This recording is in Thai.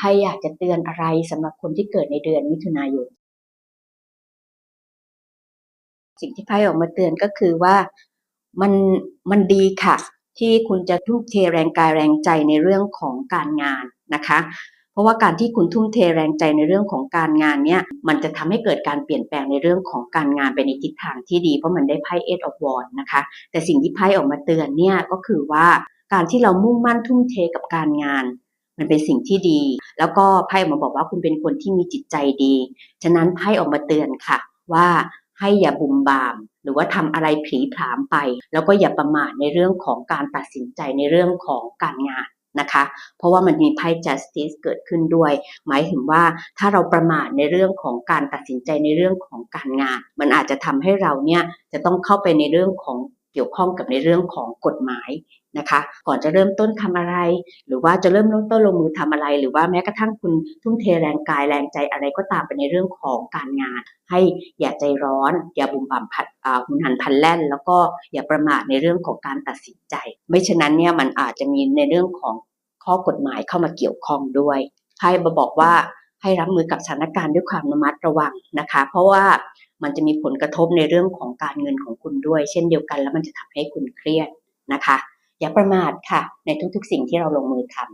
ไพ่อยากจะเตือนอะไรสำหรับคนที่เกิดในเดือนมิถุนายน สิ่งที่ไพ่ออกมาเตือนก็คือว่ามันมันดีค่ะ ที่คุณจะทุ่มเทแรงกายแรงใจในเรื่องของการงานนะคะเพราะว่าการที่คุณทุ่มเทแรงใจในเรื่องของการงานเนี่ยมันจะทำให้เกิดการเปลี่ยนแปลงในเรื่องของการงานไปในทิศทางที่ดีเพราะมันได้ไพ่ Eight of Wands นะคะ แต่สิ่งที่ไพ่ออกมาเตือนเนี่ยก็คือว่าการที่เรามุ่งมั่นทุ่มเทกับการงาน มันเป็นสิ่งที่ดี แล้วก็ไพ่ออกมาบอกว่าคุณเป็นคนที่มีจิตใจดี ฉะนั้นไพ่ออกมาเตือนค่ะ ว่าให้อย่าบุมบาม หรือว่าทำอะไรผีผลามไป แล้วก็อย่าประมาทในเรื่องของการตัดสินใจในเรื่องของการงานนะคะ เพราะว่ามันมีไพ่ justice เกิดขึ้นด้วย หมายถึงว่าถ้าเราประมาทในเรื่องของการตัดสินใจในเรื่องของการงาน มันอาจจะทำให้เราเนี่ยจะต้องเข้าไปในเรื่องของ เกี่ยวข้องกับในเรื่องของกฎหมายนะคะ ก่อนจะเริ่มต้นทำอะไร หรือว่าจะเริ่มต้นลงมือทำอะไร หรือว่าแม้กระทั่งคุณทุ่มเทแรงกายแรงใจอะไรก็ตามไปในเรื่องของการงาน ให้อย่าใจร้อน อย่าบุ่มบ่ามผัดหุนหันพันแล่น แล้วก็อย่าประมาทในเรื่องของการตัดสินใจ ไม่ฉะนั้นเนี่ยมันอาจจะมีในเรื่องของข้อกฎหมายเข้ามาเกี่ยวข้องด้วยไพ่มาบอกว่า ให้รับมือกับสถานการณ์ด้วยความระมัดระวังนะคะ เพราะว่ามันจะมีผลกระทบในเรื่องของการเงินของคุณด้วย เช่นเดียวกันแล้วมันจะทำให้คุณเครียดนะคะ อย่าประมาทค่ะ ในทุกๆสิ่งที่เราลงมือทำ